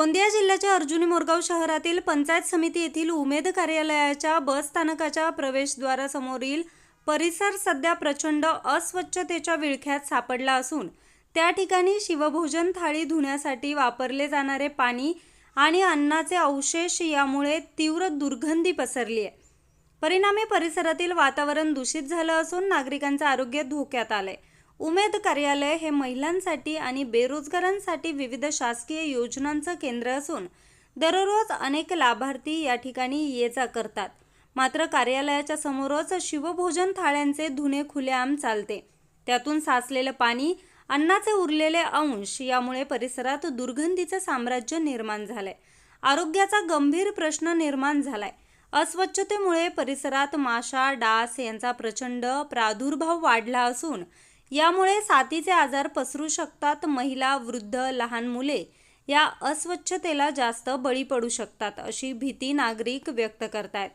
गोंदिया जिल्ह्याच्या अर्जुनी मोरगाव शहरातील पंचायत समिती येथील उमेद कार्यालयाच्या बस स्थानकाच्या प्रवेशद्वारासमोरील परिसर सध्या प्रचंड अस्वच्छतेच्या विळख्यात सापडला असून त्या ठिकाणी शिवभोजन थाळी धुण्यासाठी वापरले जाणारे पाणी आणि अन्नाचे अवशेष यामुळे तीव्र दुर्गंधी पसरली आहे. परिणामी परिसरातील वातावरण दूषित झालं असून नागरिकांचं आरोग्य धोक्यात आलंय. उमेद कार्यालय हे महिलांसाठी आणि बेरोजगारांसाठी विविध शासकीय योजनांचं केंद्र असून दररोज अनेक लाभार्थी या ठिकाणी ये जा करतात. मात्र कार्यालयाच्या समोरच शिवभोजन थाळ्यांचे धुणे खुलेआम चालते. त्यातून साचलेलं पाणी अन्नाचे उरलेले अंश यामुळे परिसरात दुर्गंधीचं साम्राज्य निर्माण झालंय. आरोग्याचा गंभीर प्रश्न निर्माण झालाय. अस्वच्छतेमुळे परिसरात माशा डास यांचा प्रचंड प्रादुर्भाव वाढला असून यामुळे साथीचे आजार पसरू शकतात महिला वृद्ध लहान मुले या अस्वच्छतेला जास्त बळी पडू शकतात अशी भीती नागरिक व्यक्त करतायत.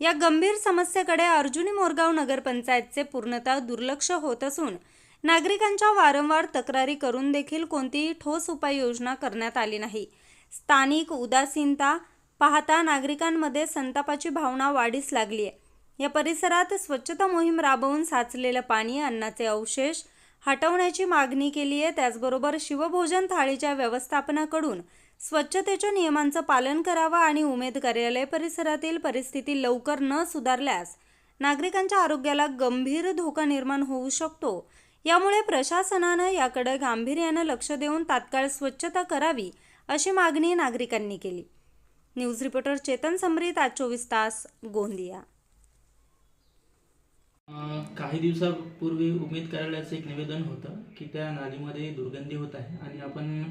या गंभीर समस्येकडे अर्जुनी मोरगाव नगरपंचायतचे पूर्णतः दुर्लक्ष होत असून नागरिकांच्या वारंवार तक्रारी करून देखील कोणतीही ठोस उपाययोजना करण्यात आली नाही. स्थानिक उदासीनता पाहता नागरिकांमध्ये संतापाची भावना वाढीस लागली आहे या परिसरात स्वच्छता मोहीम राबवून साचलेलं पाणी अन्नाचे अवशेष हटवण्याची मागणी केली आहे. त्याचबरोबर शिवभोजन थाळीच्या व्यवस्थापनाकडून स्वच्छतेच्या नियमांचं पालन करावं आणि उमेद कार्यालय परिसरातील परिस्थिती लवकर न सुधारल्यास नागरिकांच्या आरोग्याला गंभीर धोका निर्माण होऊ शकतो. यामुळे प्रशासनानं याकडे गांभीर्यानं लक्ष देऊन तात्काळ स्वच्छता करावी अशी मागणी नागरिकांनी केली. न्यूज रिपोर्टर चेतन समरीत आज चोवीस तास गोंदिया. काही दिवसापूर्वी उमेद कार्यालयाचं एक निवेदन होतं की त्या नालीमध्ये दुर्गंधी होत आहे आणि आपण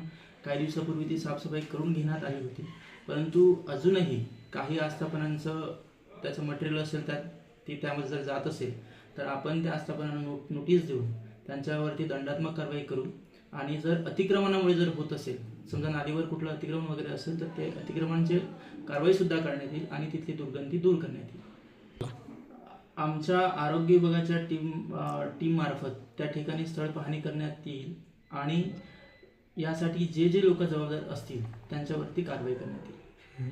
काही दिवसापूर्वी ती साफसफाई करून घेण्यात आली होती. परंतु अजूनही काही आस्थापनांचं त्याचं मटेरियल असेल त्यात ती त्यामध्ये जर जात असेल तर आपण त्या आस्थापनांना नो नोटीस देऊन त्यांच्यावरती दंडात्मक कारवाई करू. आणि जर अतिक्रमणामुळे जर होत असेल समजा नालीवर कुठलं अतिक्रमण वगैरे असेल तर ते अतिक्रमणाची कारवाईसुद्धा करण्यात येईल आणि तिथली दुर्गंधी दूर करण्यात येईल. आमच्या आरोग्य विभागाच्या टीम टीम मार्फत त्या ठिकाणी स्थळ पाहणी करण्यात येईल आणि यासाठी जे जे लोक जबाबदार असतील त्यांच्यावरती कारवाई करण्यात येईल.